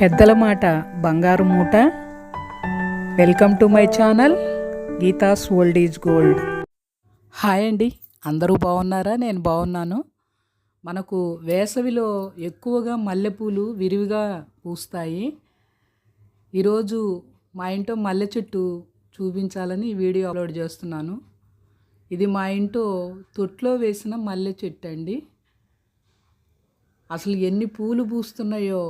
పెద్దల మాట బంగారు మూట. Welcome to my channel Geetha's old is gold hi అండి అందరూ బాగున్నారా? నేను బాగున్నాను. మనకు వేసవిలో ఎక్కువగా మల్లెపూలు విరివిగా పూస్తాయి. ఈరోజు మా ఇంట్లో మల్లె చెట్టు చూపించాలని వీడియో అప్లోడ్ చేస్తున్నాను. ఇది మా ఇంట్లో తొట్లో వేసిన మల్లె చెట్టు అండి అసలు ఎన్ని పూలు పూస్తున్నాయో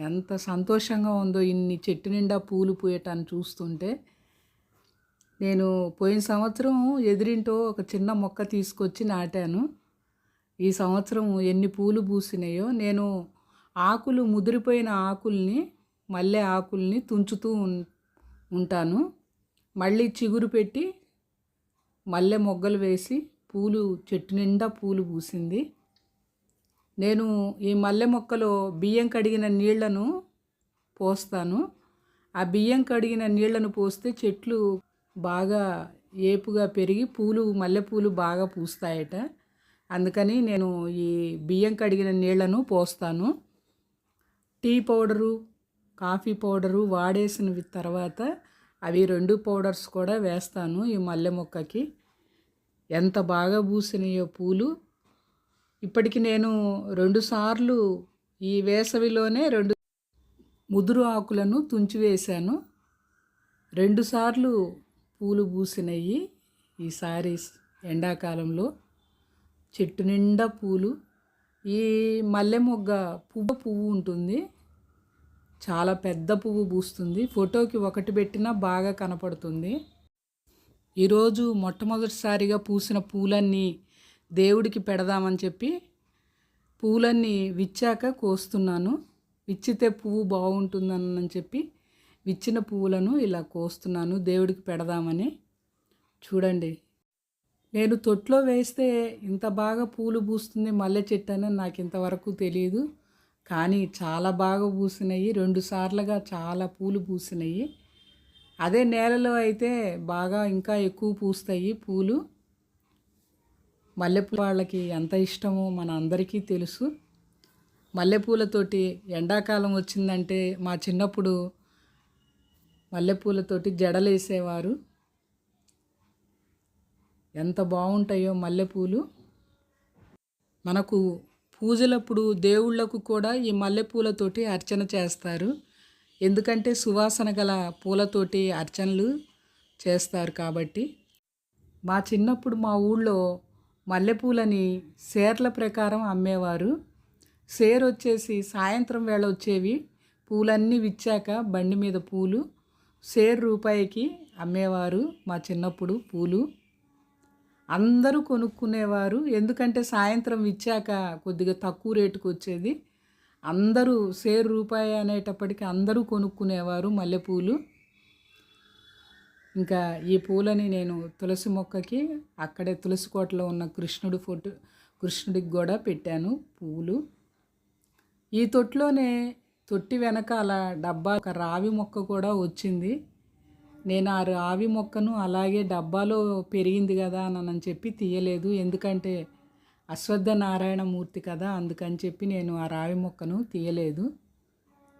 ఎంత సంతోషంగా ఉందో ఇన్ని చెట్టు నిండా పూలు పూయటాన్ని చూస్తుంటే. నేను పోయిన సంవత్సరం ఎదిరింటో ఒక చిన్న మొక్క తీసుకొచ్చి నాటాను. ఈ సంవత్సరం ఎన్ని పూలు పూసినాయో నేను ఆకులు ముదిరిపోయిన ఆకుల్ని మల్లె ఆకుల్ని తుంచుతూ ఉంటాను. మళ్ళీ చిగురు పెట్టి మల్లె మొగ్గలు వేసి పూలు చెట్టు నిండా పూలు పూసింది. నేను ఈ మల్లె మొక్కలో బియ్యం కడిగిన నీళ్ళను పోస్తాను. ఆ బియ్యం కడిగిన నీళ్ళను పోస్తే చెట్లు బాగా ఏపుగా పెరిగి పూలు మల్లెపూలు బాగా పూస్తాయట. అందుకని నేను ఈ బియ్యం కడిగిన నీళ్ళను పోస్తాను. టీ పౌడరు కాఫీ పౌడరు వాడేసిన తర్వాత అవి రెండు పౌడర్స్ కూడా వేస్తాను ఈ మల్లె మొక్కకి. ఎంత బాగా పూసినాయో పూలు ఇప్పటికి నేను రెండుసార్లు ఈ వేసవిలోనే రెండు ముదురు ఆకులను తుంచివేశాను. రెండుసార్లు పూలు పూసినాయి ఈసారి ఎండాకాలంలో. చెట్టు నిండా పూలు. ఈ మల్లె మొగ్గ పువ్వు పువ్వు ఉంటుంది. చాలా పెద్ద పువ్వు పూస్తుంది. ఫోటోకి ఒకటి పెట్టినా బాగా కనపడుతుంది. ఈరోజు మొట్టమొదటిసారిగా పూసిన పూలన్నీ దేవుడికి పెడదామని చెప్పి పూలన్నీ విచ్చాక కోస్తున్నాను. విచ్చితే పువ్వు బాగుంటుందని చెప్పి విచ్చిన పువ్వులను ఇలా కోస్తున్నాను. దేవుడికి పెడదామని. చూడండి. నేను తొట్లో వేస్తే ఇంత బాగా పూలు పూస్తుంది మల్లె చెట్టు అని నాకు ఇంతవరకు తెలియదు కానీ చాలా బాగా పూసినాయి. రెండు సార్లుగా చాలా పూలు పూసినాయి. అదే నేలలో అయితే బాగా ఇంకా ఎక్కువ పూస్తాయి పూలు. మల్లెపూల వాళ్ళకి ఎంత ఇష్టమో మన అందరికీ తెలుసు. మల్లెపూలతోటి ఎండాకాలం వచ్చిందంటే మా చిన్నప్పుడు మల్లెపూలతోటి జడలేసేవారు. ఎంత బాగుంటాయో మల్లెపూలు. మనకు పూజలప్పుడు దేవుళ్ళకు కూడా ఈ మల్లెపూలతోటి అర్చన చేస్తారు. ఎందుకంటే సువాసన గల పూలతోటి అర్చనలు చేస్తారు కాబట్టి. మా చిన్నప్పుడు మా ఊళ్ళో మల్లెపూలని సేర్ల ప్రకారం అమ్మేవారు. సేర్ వచ్చేసి సాయంత్రం వేళ వచ్చేవి. పూలన్నీ విచ్చాక బండి మీద పూలు సేర్ రూపాయికి అమ్మేవారు మా చిన్నప్పుడు పూలు. అందరూ కొనుక్కునేవారు. ఎందుకంటే సాయంత్రం ఇచ్చాక కొద్దిగా తక్కువ రేటుకు వచ్చేది. అందరూ సేరు రూపాయి అనేటప్పటికి అందరూ కొనుక్కునేవారు మల్లెపూలు. ఇంకా ఈ పూలని నేను తులసి మొక్కకి అక్కడే తులసి కోటలో ఉన్న కృష్ణుడి ఫోటో కృష్ణుడికి కూడా పెట్టాను పూలు. ఈ తొట్లోనే తొట్టి వెనకాల డబ్బా ఒక రావి మొక్క కూడా వచ్చింది. నేను ఆ రావి మొక్కను అలాగే డబ్బాలో పెరిగింది కదా అని చెప్పి తీయలేదు. ఎందుకంటే అశ్వద్ధ నారాయణ మూర్తి కదా అందుకని చెప్పి నేను ఆ రావి మొక్కను తీయలేదు.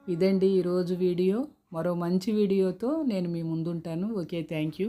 ఇదండి ఈరోజు వీడియో. మరో మంచి వీడియోతో నేను మీ ముందుంటాను. Okay thank you.